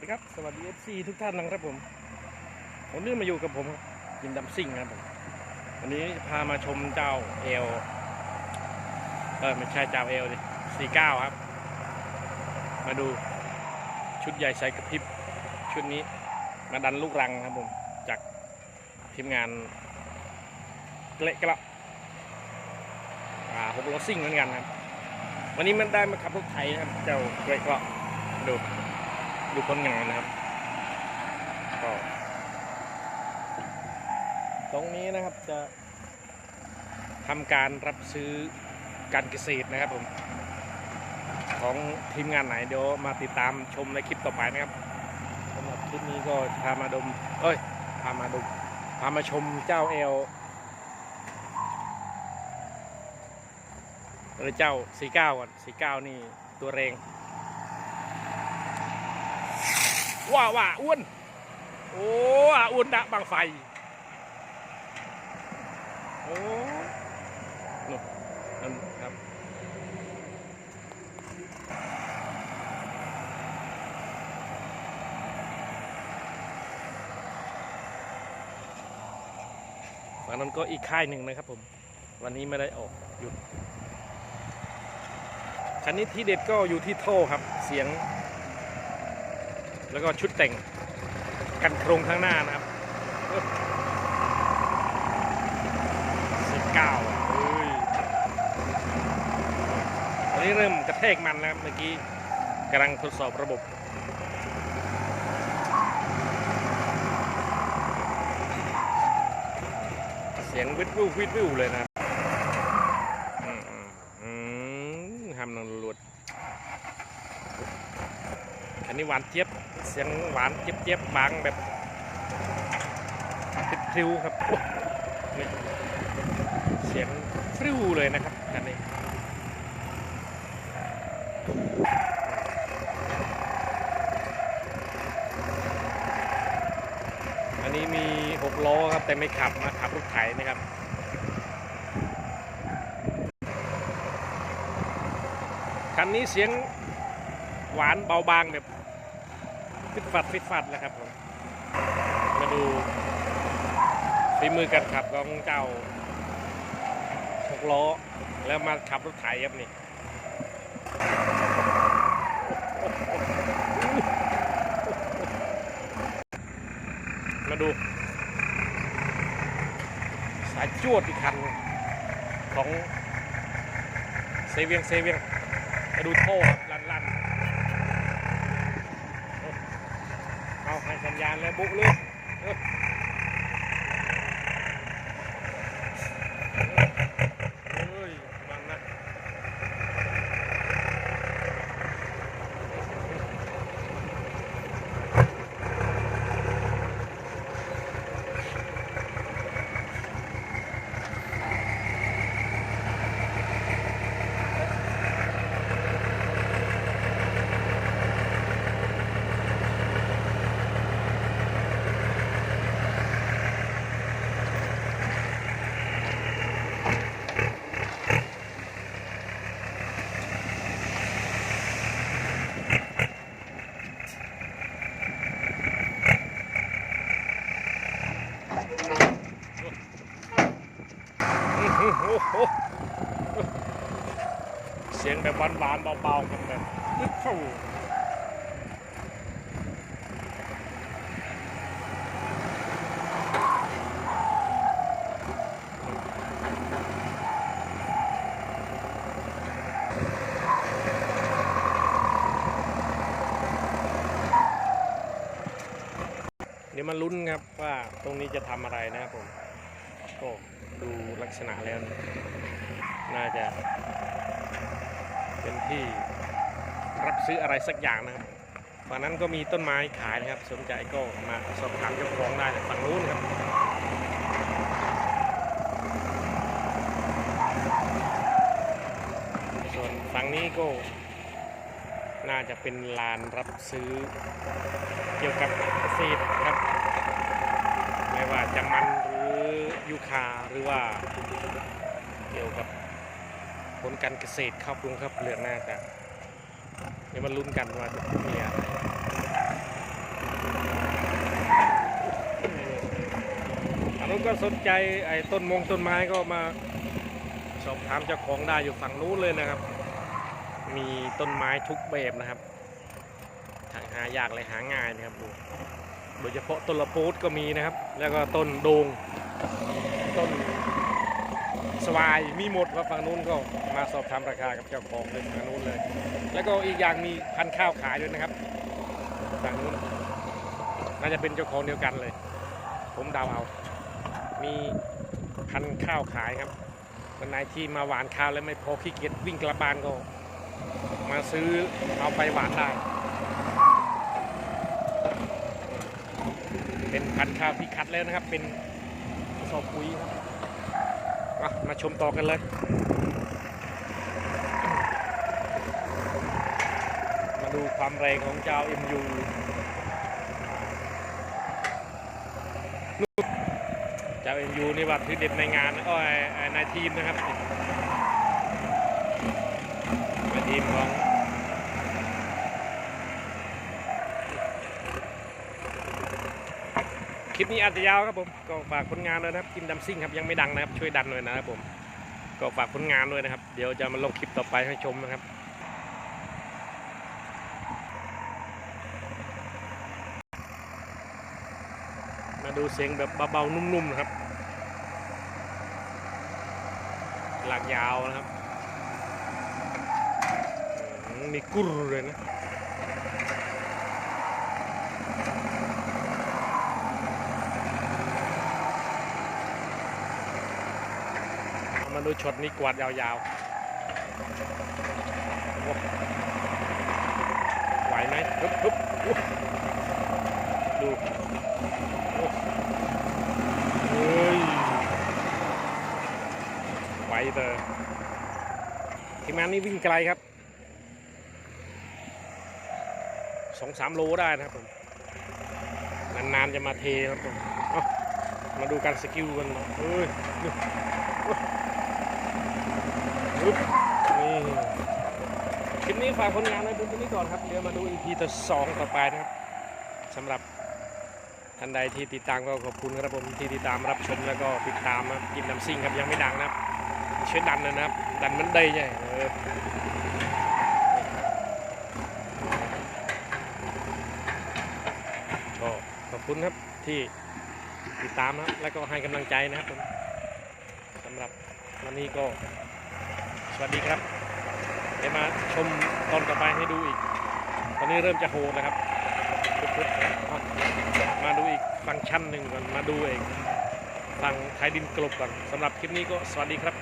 ดีครับ สวัสดี FC ทุกท่านนะครับผมวันนี้มาอยู่กับผมยินดำซิ่งครับผมวันนี้พามาชมเจ้าเอลเออไม่ใช่เจ้าเอลดิสี่เก้าครับ มาดูชุดใหญ่ใส่กระพริบชุดนี้มาดันลูกรังครับผม จากทีมงานเกละกระอ่าหกล้อซิ่งเหมือนกันครับ วันนี้มันได้มาขับรถไถนะครับ เจ้าเกละกระดู ดูผลงานนะครับก็ตรงนี้นะครับจะทำการรับซื้อการเกษตรนะครับผมของทีมงานไหนเดี๋ยวมาติดตามชมในคลิปต่อไปนะครับสำหรับคลิปนี้ก็พามาดม เอ้ยพามาดมพามาชมเจ้าเอลหรือเจ้าสีเก้าก่อนสีเก้านี่ตัวเรง ว่าว่าอ้วน โอ้อ้วนดะบางไฟ โอ้นู่นนั่นครับฝั่งนั้นก็อีกค่ายหนึ่งนะครับผม วันนี้ไม่ได้ออกหยุดคันนี้ที่เด็ดก็อยู่ที่โท่ครับ เสียง แล้วก็ชุดแต่งกันโครงข้างหน้านะครับสิบเก้าเฮ้ยตอนนี้เริ่มกระแทกมันแล้วเมื่อกี้กำลังทดสอบระบบเสียงวิดวิววิดวิวเลยนะอืมทำนนรวดอันนี้หวานเจี๊ยบ เสียงหวานเจี๊ยบเจี๊ยบางแบบติดพริ้วครับนี่เสียงฟริ้วเลยนะครับอันนี้อันนี้มีหกล้อครับ แต่ไม่ขับมาขับรถไถนะครับคันนี้เสียงหวานเบาบางแบบ ฟิตฟัดฟิตฟัดแหละครับผม มาดูฝีมือการขับของเจ้าหกล้อ แล้วมาขับรถไถครับนี่มาดู สายจวดอีกคัน ของเซเวียงเซเวียงมาดูโท่ครับลั่นลั่นเอาให้สั ญญาณแล้วบุกเลยเออเฮ้ยมันนะอื้อหือโอ้โห เสียงแบบหวานๆเบาๆกันแบบเข้าเดี๋ยวมาลุ้นครับว่าตรงนี้จะทำอะไรนะครับผมก็ ดูลักษณะแล้ว น่าจะ เป็นที่รับซื้ออะไรสักอย่างนะครับฝั่งนั้นก็มีต้นไม้ขายนะครับ สนใจก็มาสอบถามเจ้าของได้ฝั่งนู้นครับส่วนฝั่งนี้ก็ น่าจะเป็นลานรับซื้อ เกี่ยวกับเกษตรครับ ไม่ว่าจะมันหรือ คาหรือว่าเกี่ยวกับผลการเกษตรข้าวปรุงข้าวเปลือกหน้ากันเดี๋ยวมาลุ้นกันว่าจะมีอะไรอันนู้นก็สนใจไอ้ต้นมงต้นไม้ก็มาสอบถามเจ้าของได้อยู่ฝั่งนู้นเลยนะครับ มีต้นไม้ทุกแบบนะครับหายากเลยหาง่ายนะครับดูโดยเฉพาะต้นละโพดก็มีนะครับ แล้วก็ต้นโดง ต้นสวายมีหมดว่าฝั่งนู้นก็มาสอบถามราคากับเจ้าของเลยฝั่งนู้นเลย แล้วก็อีกอย่างมีพันข้าวขายด้วยนะครับฝั่งนู้นน่าจะเป็นเจ้าของเดียวกันเลย ผมเดาเอา มีพันข้าวขายครับวันไหนที่มาหวานข้าวแล้วไม่พอขี้เกียจวิ่งกลับบ้านก็มาซื้อเอาไปหวานได้ เป็นพันข้าวที่คัดแล้วนะครับเป็น สอบปุ๋ยครับมาชมต่อกันเลย มาดูความแรงของเจ้า MU เจ้า MU นี่ว่าถือเด็ดในงานนะอ้อยในทีมนะครับในทีมของ ลิปนี้อาจจะยาวครับผมก็ฝากผลงานด้วยนะครับกินดัมซิ่งครับยังไม่ดังนะครับช่วยดันหน่อยนะครับผมก็ฝากผลงานด้วยนะครับ เดี๋ยวจะมาลงคลิปต่อไปให้ชมนะครับมาดูเสียงแบบเบาๆนุ่มๆนะครับหลักยาวนะครับมมีกุรเลยนะ มาดูช็อตนี้กวาดยาวๆไหวไหมฮึบฮึบอุ๊ยดูเฮ้ยไหวเตอทีมงานนี้วิ่งไกลครับสองสามโลได้นะครับผมนานๆจะมาเทครับผมมาดูการสกิลกันหน่อยเฮ้ย นี่คลิปนี้ฝากผลงานไว้เพียงเท่านี้ก่อนครับเดี๋ยวมาดู EP ต่อสองต่อไปนะครับสำหรับท่านใดที่ติดตามก็ขอบคุณครับผมที่ติดตามรับชมแล้วก็ติดตามนะครับกินน้ำซิ่งครับยังไม่ดังนะครับช่วยดันนะครับ ดันมันได้ใช่เออก็ขอบคุณครับที่ติดตามนะครับแล้วก็ให้กำลังใจนะครับผมสำหรับวันนี้ก็ วัสดีครับ เดี๋ยวมาชมตอนต่อไปให้ดูอีก ตอนนี้เริ่มจะโหดนะครับมาดูอีกฟังก์ชันหนึ่งก่อนมาดูเองฟังไทยดินกลบก่อนสำหรับคลิปนี้ก็สวัสดีครับ